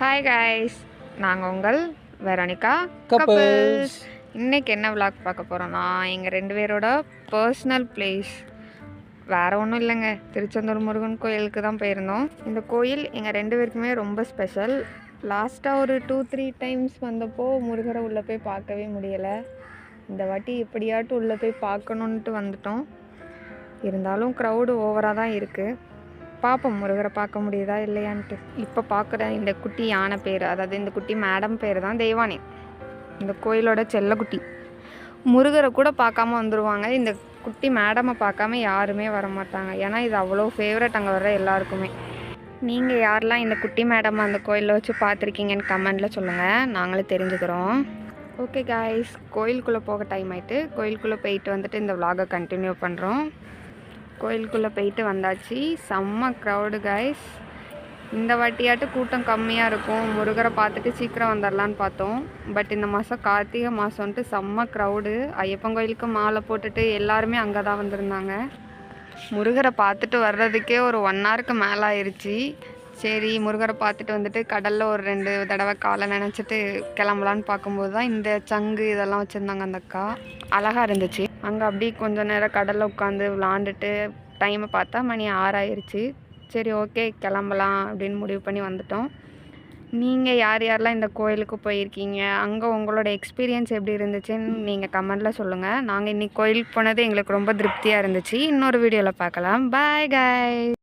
Hi guys நாங்கள் உங்கள் Veronica. Couples இன்னைக்கு என்ன விளாக் பார்க்க போகிறோன்னா எங்கள் ரெண்டு பேரோட பர்சனல் பிளேஸ் வேறு ஒன்றும் இல்லைங்க. திருச்செந்தூர் முருகன் கோயிலுக்கு தான் போயிருந்தோம். இந்த கோயில் எங்கள் ரெண்டு பேருக்குமே ரொம்ப ஸ்பெஷல் லாஸ்ட்டாக ஒரு டூ த்ரீ டைம்ஸ் வந்தப்போ முருகரை உள்ளே போய் பார்க்கவே முடியலை. இந்த வாட்டி எப்படியாட்டும் உள்ளே போய் பார்க்கணுன்ட்டு வந்துட்டோம். இருந்தாலும் க்ரௌடு ஓவராக தான் இருக்குது பார்ப்போம் முருகரை பார்க்க முடியுதா இல்லையான்ட்டு. இப்போ பார்க்குற இந்த குட்டி யானை பேர் அதாவது இந்த குட்டி மேடம் பேர் தான் தெய்வானி. இந்த கோயிலோட செல்லக்குட்டி முருகரை கூட பார்க்காம வந்துடுவாங்க இந்த குட்டி மேடமை பார்க்காம யாருமே வர மாட்டாங்க ஏன்னா இது அவ்வளோ ஃபேவரட் அங்கே வர்ற எல்லாருக்குமே. நீங்கள் யாரெல்லாம் இந்த குட்டி மேடம் அந்த கோயிலில் வச்சு பார்த்துருக்கீங்கன்னு கமெண்டில் சொல்லுங்கள் நாங்களும் தெரிஞ்சுக்கிறோம். ஓகே காய்ஸ் கோயிலுக்குள்ளே போக டைம் ஆகிட்டு கோயிலுக்குள்ளே போயிட்டு வந்துட்டு இந்த விலாகை கண்டினியூ பண்ணுறோம் கோயிலுக்குள்ளே போயிட்டு வந்தாச்சு. செம்ம க்ரௌடு கைஸ் இந்த வாட்டியாட்டு கூட்டம் கம்மியாக இருக்கும். முருகரை பார்த்துட்டு சீக்கிரம் வந்துடலான்னு பார்த்தோம். பட் இந்த மாதம் கார்த்திகை மாதம்ன்ட்டு செம்ம க்ரௌடு ஐயப்பன் கோயிலுக்கு மாலை போட்டுட்டு எல்லாருமே அங்கே தான் வந்திருந்தாங்க. முருகரை பார்த்துட்டு வர்றதுக்கே ஒரு ஒன் ஹவருக்கு மேலே ஆயிடுச்சு சரி முருகரை பார்த்துட்டு வந்துட்டு கடலில் ஒரு ரெண்டு தடவை காலை நினச்சிட்டு கிளம்பலான்னு பார்க்கும்போது தான் இந்த சங்கு இதெல்லாம் வச்சுருந்தாங்க அந்த அக்கா. அழகாக இருந்துச்சு. அங்கே அப்படியே கொஞ்ச நேரம் கடலில் உட்காந்து விளாண்டுட்டு டைமை பார்த்தா மணி ஆறாயிருச்சு சரி ஓகே கிளம்பலாம் அப்படின்னு முடிவு பண்ணி வந்துட்டோம். நீங்கள் யார் யாரெல்லாம் இந்த கோயிலுக்கு போயிருக்கீங்க? அங்கே உங்களோட எக்ஸ்பீரியன்ஸ் எப்படி இருந்துச்சுன்னு நீங்கள் கமெண்டில் சொல்லுங்கள் நாங்கள் இன்றைக்கி கோயிலுக்கு போனது எங்களுக்கு ரொம்ப திருப்தியாக இருந்துச்சு. இன்னொரு வீடியோவில் பார்க்கலாம். பாய் guys.